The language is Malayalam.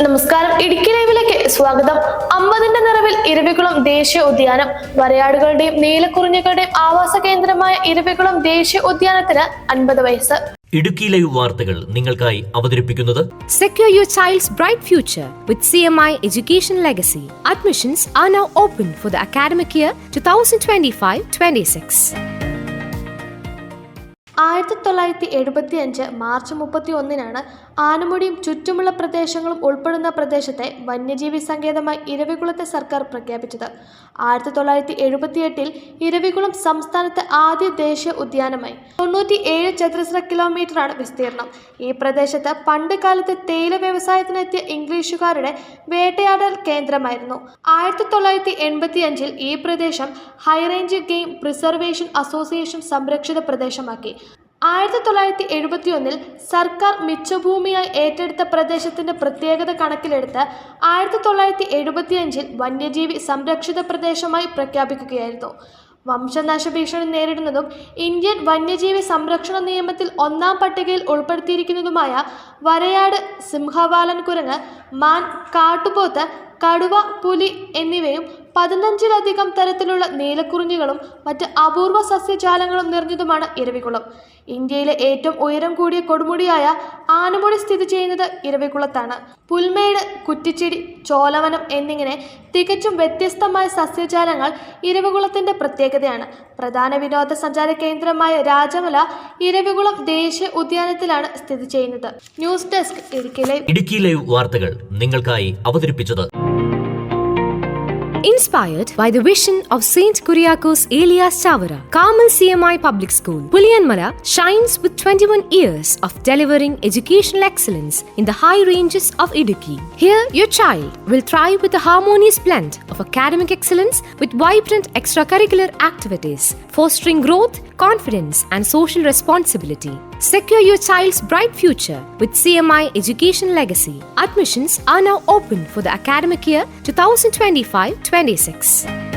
നമസ്കാരം ഇടുക്കി ലൈവിലേക്ക് സ്വാഗതം അമ്പതിന്റെ നിറവിൽ ഇരവികുളം ദേശീയ ഉദ്യാനം വരയാടുകളുടെയും നീലക്കുറിഞ്ഞുകളുടെയും ആവാസ കേന്ദ്രമായ ഇരവികുളം ദേശീയ ഉദ്യാനത്തിന് അൻപത് വയസ്സ് ഇടുക്കി ലൈവ് വാർത്തകൾ നിങ്ങൾക്കായി അവതരിപ്പിക്കുന്നത് Secure your child's bright future with CMI Education Legacy. Admissions are now open for the academic year 2025 26. ആയിരത്തി തൊള്ളായിരത്തി എഴുപത്തി അഞ്ച് മാർച്ച് മുപ്പത്തി ഒന്നിനാണ് ആനമുടിയും ചുറ്റുമുള്ള പ്രദേശങ്ങളും ഉൾപ്പെടുന്ന പ്രദേശത്തെ വന്യജീവി സങ്കേതമായി ഇരവികുളത്തെ സർക്കാർ പ്രഖ്യാപിച്ചത്. ആയിരത്തി തൊള്ളായിരത്തി എഴുപത്തിയെട്ടിൽ ഇരവികുളം സംസ്ഥാനത്തെ ആദ്യ ദേശീയ ഉദ്യാനമായി. തൊണ്ണൂറ്റി ഏഴ് ചതുരശ്ര കിലോമീറ്ററാണ് വിസ്തീർണം. ഈ പ്രദേശത്ത് പണ്ട് കാലത്ത് തേയില വ്യവസായത്തിനെത്തിയ ഇംഗ്ലീഷുകാരുടെ വേട്ടയാടൽ കേന്ദ്രമായിരുന്നു. ആയിരത്തി തൊള്ളായിരത്തി എൺപത്തി അഞ്ചിൽ ഈ പ്രദേശം ഹൈറേഞ്ച് ഗെയിം പ്രിസർവേഷൻ അസോസിയേഷൻ സംരക്ഷിത പ്രദേശമാക്കി. ആയിരത്തി തൊള്ളായിരത്തി എഴുപത്തി ഒന്നിൽ സർക്കാർ മിച്ചഭൂമിയായി ഏറ്റെടുത്ത പ്രദേശത്തിന്റെ പ്രത്യേകത കണക്കിലെടുത്ത് ആയിരത്തി തൊള്ളായിരത്തി എഴുപത്തി അഞ്ചിൽ വന്യജീവി സംരക്ഷിത പ്രദേശമായി പ്രഖ്യാപിക്കുകയായിരുന്നു. വംശനാശ ഭീഷണി നേരിടുന്നതും ഇന്ത്യൻ വന്യജീവി സംരക്ഷണ നിയമത്തിൽ ഒന്നാം പട്ടികയിൽ ഉൾപ്പെടുത്തിയിരിക്കുന്നതുമായ വരയാട് സിംഹവാലൻ കുരങ്ങ് മാൻ കാട്ടുപോത്ത് കടുവ പുലി എന്നിവയും പതിനഞ്ചിലധികം തരത്തിലുള്ള നീലക്കുറിഞ്ഞികളും മറ്റ് അപൂർവ സസ്യജാലങ്ങളും നിറഞ്ഞതുമാണ് ഇരവികുളം. ഇന്ത്യയിലെ ഏറ്റവും ഉയരം കൂടിയ കൊടുമുടിയായ ആനമുടി സ്ഥിതി ചെയ്യുന്നത് ഇരവികുളത്താണ്. പുൽമേട് കുറ്റിച്ചെടി ചോലവനം എന്നിങ്ങനെ തികച്ചും വ്യത്യസ്തമായ സസ്യജാലങ്ങൾ ഇരവികുളത്തിന്റെ പ്രത്യേകതയാണ്. പ്രധാന വിനോദസഞ്ചാര കേന്ദ്രമായ രാജമല ഇരവികുളം ദേശീയ ഉദ്യാനത്തിലാണ് സ്ഥിതി ചെയ്യുന്നത്. News desk Idukki live. Idukki live വാർത്തകൾ നിങ്ങൾക്കായി അവതരിപ്പിച്ചത് Inspired by the vision of Saint Kuriakos Elias Chavara, Carmel CMI Public School, Puliyanmala shines with 21 years of delivering educational excellence in the high ranges of Idukki. Here, your child will thrive with a harmonious blend of academic excellence with vibrant extracurricular activities, fostering growth, confidence, and social responsibility. Secure your child's bright future with CMI Education Legacy. Admissions are now open for the academic year 2025 26.